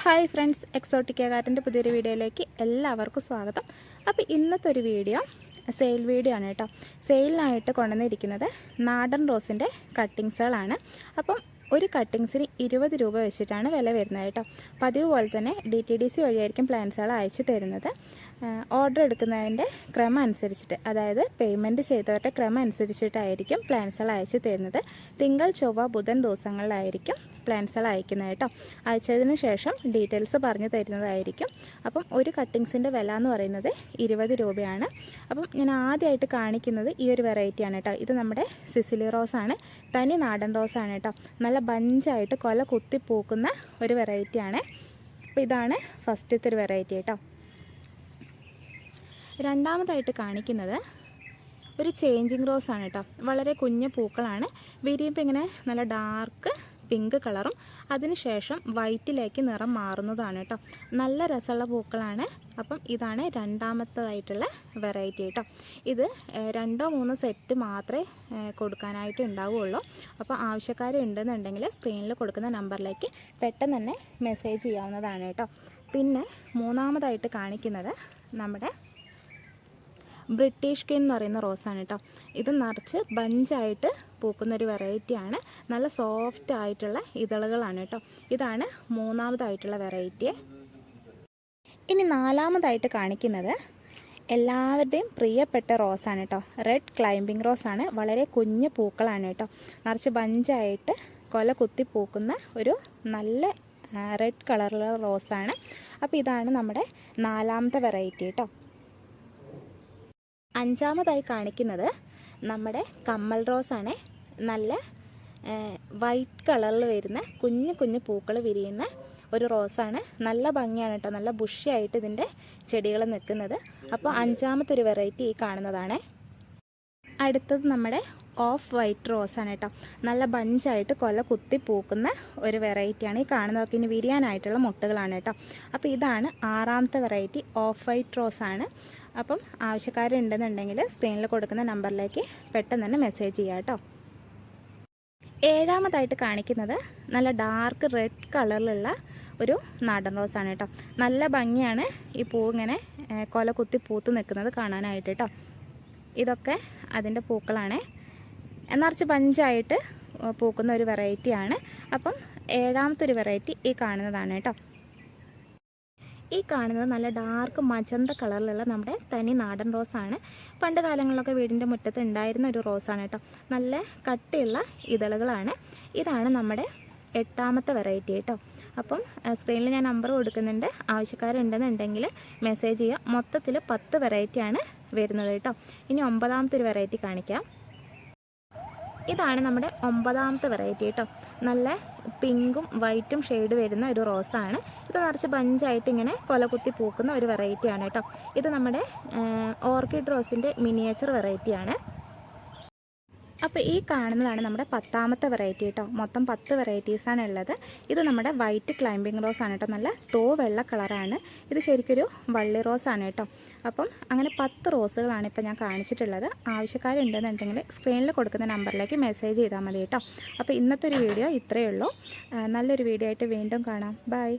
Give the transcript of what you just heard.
Hi friends Exotica കാറ്റിന്റെ പുതിയൊരു വീഡിയോയിലേക്ക് എല്ലാവർക്കും സ്വാഗതം. അപ്പോൾ ഇന്നത്തെ ഒരു വീഡിയോ സെയിൽ വീഡിയോ ആണ് കേട്ടോ. സെയിലിനായിട്ട് കൊണ്ടുവന്നിരിക്കുന്നത് നാടൻ റോസിന്റെ കട്ടിങ്സുകളാണ്. അപ്പം ഒരു കട്ടിങ്സിന് ഇരുപത് രൂപ വെച്ചിട്ടാണ് വില വരുന്നത് കേട്ടോ. പതിവ് പോലെ തന്നെ ഡി ടി ഡി സി വഴിയായിരിക്കും പ്ലാൻസുകൾ അയച്ചു തരുന്നത്. ഓർഡർ എടുക്കുന്നതിന്റെ ക്രമം അനുസരിച്ചിട്ട് അതായത് പേയ്മെന്റ് ചെയ്തവരുടെ ക്രമം അനുസരിച്ചിട്ടായിരിക്കും പ്ലാൻസുകൾ അയച്ചു തരുന്നത്. തിങ്കൾ ചൊവ്വ ബുധൻ ദിവസങ്ങളിലായിരിക്കും പ്ലാൻസുകൾ അയക്കുന്നത് കേട്ടോ. അയച്ചതിന് ശേഷം ഡീറ്റെയിൽസ് പറഞ്ഞു തരുന്നതായിരിക്കും. അപ്പം ഒരു കട്ടിങ്സിന്റെ വില എന്ന് പറയുന്നത് ഇരുപത് രൂപയാണ്. അപ്പം ഞാൻ ആദ്യമായിട്ട് കാണിക്കുന്നത് ഈ ഒരു വെറൈറ്റിയാണ് കേട്ടോ. ഇത് നമ്മുടെ സിസിലി റോസാണ് തനി നാടൻ റോസാണ് കേട്ടോ. നല്ല ബഞ്ചായിട്ട് കൊല കുത്തി പൂക്കുന്ന ഒരു വെറൈറ്റിയാണ് അപ്പോൾ ഇതാണ് ഫസ്റ്റത്തെ ഒരു വെറൈറ്റി കേട്ടോ. രണ്ടാമതായിട്ട് കാണിക്കുന്നത് ഒരു ചേഞ്ചിങ് റോസാണ് കേട്ടോ. വളരെ കുഞ്ഞു പൂക്കളാണ്. വിരിയുമ്പോൾ ഇങ്ങനെ നല്ല ഡാർക്ക് പിങ്ക് കളറും അതിനുശേഷം വൈറ്റിലേക്ക് നിറം മാറുന്നതാണ് കേട്ടോ. നല്ല രസമുള്ള പൂക്കളാണ്. അപ്പം ഇതാണ് രണ്ടാമത്തതായിട്ടുള്ള വെറൈറ്റി കേട്ടോ. ഇത് രണ്ടോ മൂന്നോ സെറ്റ് മാത്രമേ കൊടുക്കാനായിട്ട് ഉണ്ടാവുകയുള്ളൂ. അപ്പോൾ ആവശ്യക്കാരുണ്ടെന്നുണ്ടെങ്കിൽ സ്ക്രീനിൽ കൊടുക്കുന്ന നമ്പറിലേക്ക് പെട്ടെന്ന് തന്നെ മെസ്സേജ് ചെയ്യാവുന്നതാണ് കേട്ടോ. പിന്നെ മൂന്നാമതായിട്ട് കാണിക്കുന്നത് നമ്മുടെ ബ്രിട്ടീഷ് കെയിൻ എന്ന് പറയുന്ന റോസാണ് കേട്ടോ ഇത് നിറച്ച് ബഞ്ചായിട്ട് പൂക്കുന്ന ഒരു വെറൈറ്റിയാണ്. നല്ല സോഫ്റ്റ് ആയിട്ടുള്ള ഇതളുകളാണ് കേട്ടോ ഇതാണ് മൂന്നാമതായിട്ടുള്ള വെറൈറ്റി ഇനി നാലാമതായിട്ട് കാണിക്കുന്നത് എല്ലാവരുടെയും പ്രിയപ്പെട്ട റോസാണ് കേട്ടോ റെഡ് ക്ലൈംബിംഗ് റോസാണ് വളരെ കുഞ്ഞു പൂക്കളാണ് കേട്ടോ നിറച്ച് ബഞ്ചായിട്ട് കൊല കുത്തി പൂക്കുന്ന ഒരു നല്ല റെഡ് കളറിലുള്ള റോസാണ് അപ്പോൾ ഇതാണ് നമ്മുടെ നാലാമത്തെ വെറൈറ്റി കേട്ടോ അഞ്ചാമതായി കാണിക്കുന്നത് നമ്മുടെ കമ്മൽ റോസാണ് നല്ല വൈറ്റ് കളറിൽ വരുന്ന കുഞ്ഞു കുഞ്ഞു പൂക്കൾ വിരിയുന്ന ഒരു റോസാണ് നല്ല ഭംഗിയാണ് കേട്ടോ. നല്ല ബുഷിയായിട്ട് ഇതിന്റെ ചെടികൾ നിൽക്കുന്നത്. അപ്പോൾ അഞ്ചാമത്തെ ഒരു വെറൈറ്റി ഈ കാണുന്നതാണ്. അടുത്തത് നമ്മുടെ ഓഫ് വൈറ്റ് റോസാണ് കേട്ടോ. നല്ല ബഞ്ചായിട്ട് കൊല കുത്തി പൂക്കുന്ന ഒരു വെറൈറ്റിയാണ് ഈ കാണുന്നതൊക്കെ ഇനി വിരിയാനായിട്ടുള്ള മുട്ടുകളാണ് കേട്ടോ. അപ്പോൾ ഇതാണ് ആറാമത്തെ വെറൈറ്റി ഓഫ് വൈറ്റ് റോസാണ് അപ്പം ആവശ്യക്കാരുണ്ടെന്നുണ്ടെങ്കിൽ സ്ക്രീനിൽ കൊടുക്കുന്ന നമ്പറിലേക്ക് പെട്ടെന്ന് തന്നെ മെസ്സേജ് ചെയ്യാം കേട്ടോ. ഏഴാമതായിട്ട് കാണിക്കുന്നത് നല്ല ഡാർക്ക് റെഡ് കളറിലുള്ള ഒരു നാടൻ റോസാണ് കേട്ടോ. നല്ല ഭംഗിയാണ് ഈ പൂ ഇങ്ങനെ കൊല കുത്തി പൂത്ത് നിൽക്കുന്നത് കാണാനായിട്ട് കേട്ടോ. ഇതൊക്കെ അതിന്റെ പൂക്കളാണ്. നിറച്ച് പഞ്ചായിട്ട് പൂക്കുന്ന ഒരു വെറൈറ്റിയാണ് അപ്പം ഏഴാമത്തെ ഒരു വെറൈറ്റി ഈ കാണുന്നതാണ് കേട്ടോ. ഈ കാണുന്നത് നല്ല ഡാർക്ക് മജന്ത കളറിലുള്ള നമ്മുടെ തനി നാടൻ റോസാണ് പണ്ട് കാലങ്ങളിലൊക്കെ വീടിന്റെ മുറ്റത്ത് ഉണ്ടായിരുന്ന ഒരു റോസാണ് കേട്ടോ. നല്ല കട്ടിയുള്ള ഇതളുകളാണ്. ഇതാണ് നമ്മുടെ എട്ടാമത്തെ വെറൈറ്റി കേട്ടോ. അപ്പം സ്ക്രീനിൽ ഞാൻ നമ്പർ കൊടുക്കുന്നുണ്ട്. ആവശ്യക്കാരുണ്ടെന്നുണ്ടെങ്കിൽ മെസ്സേജ് ചെയ്യുക. മൊത്തത്തിൽ പത്ത് വെറൈറ്റിയാണ് വരുന്നത് കേട്ടോ. ഇനി ഒമ്പതാമത്തെ ഒരു വെറൈറ്റി കാണിക്കാം. ഇതാണ് നമ്മുടെ ഒമ്പതാമത്തെ വെറൈറ്റി കേട്ടോ നല്ല പിങ്കും വൈറ്റും ഷെയ്ഡ് വരുന്ന ഒരു റോസാണ് ഇത് നിറച്ച് ബഞ്ചായിട്ട് ഇങ്ങനെ കൊലകുത്തി പൂക്കുന്ന ഒരു വെറൈറ്റിയാണ് കേട്ടോ ഇത് നമ്മുടെ ഓർക്കിഡ് റോസിന്റെ മിനിയേച്ചർ വെറൈറ്റിയാണ് അപ്പോൾ ഈ കാണുന്നതാണ് നമ്മുടെ പത്താമത്തെ വെറൈറ്റി കേട്ടോ മൊത്തം പത്ത് വെറൈറ്റീസാണ് ഉള്ളത്. ഇത് നമ്മുടെ വൈറ്റ് ക്ലൈമ്പിംഗ് റോസ് ആണ് കേട്ടോ നല്ല തോ വെള്ള കളറാണ് ഇത് ശരിക്കൊരു വള്ളി റോസ് ആണ് കേട്ടോ അപ്പം അങ്ങനെ പത്ത് റോസുകളാണ് ഇപ്പോൾ ഞാൻ കാണിച്ചിട്ടുള്ളത്. ആവശ്യക്കാരുണ്ടെന്നുണ്ടെങ്കിൽ സ്ക്രീനിൽ കൊടുക്കുന്ന നമ്പറിലേക്ക് മെസ്സേജ് ചെയ്താൽ മതി കേട്ടോ അപ്പോൾ ഇന്നത്തെ ഒരു വീഡിയോ ഇത്രയേ ഉള്ളൂ. നല്ലൊരു വീഡിയോ ആയിട്ട് വീണ്ടും കാണാം. ബൈ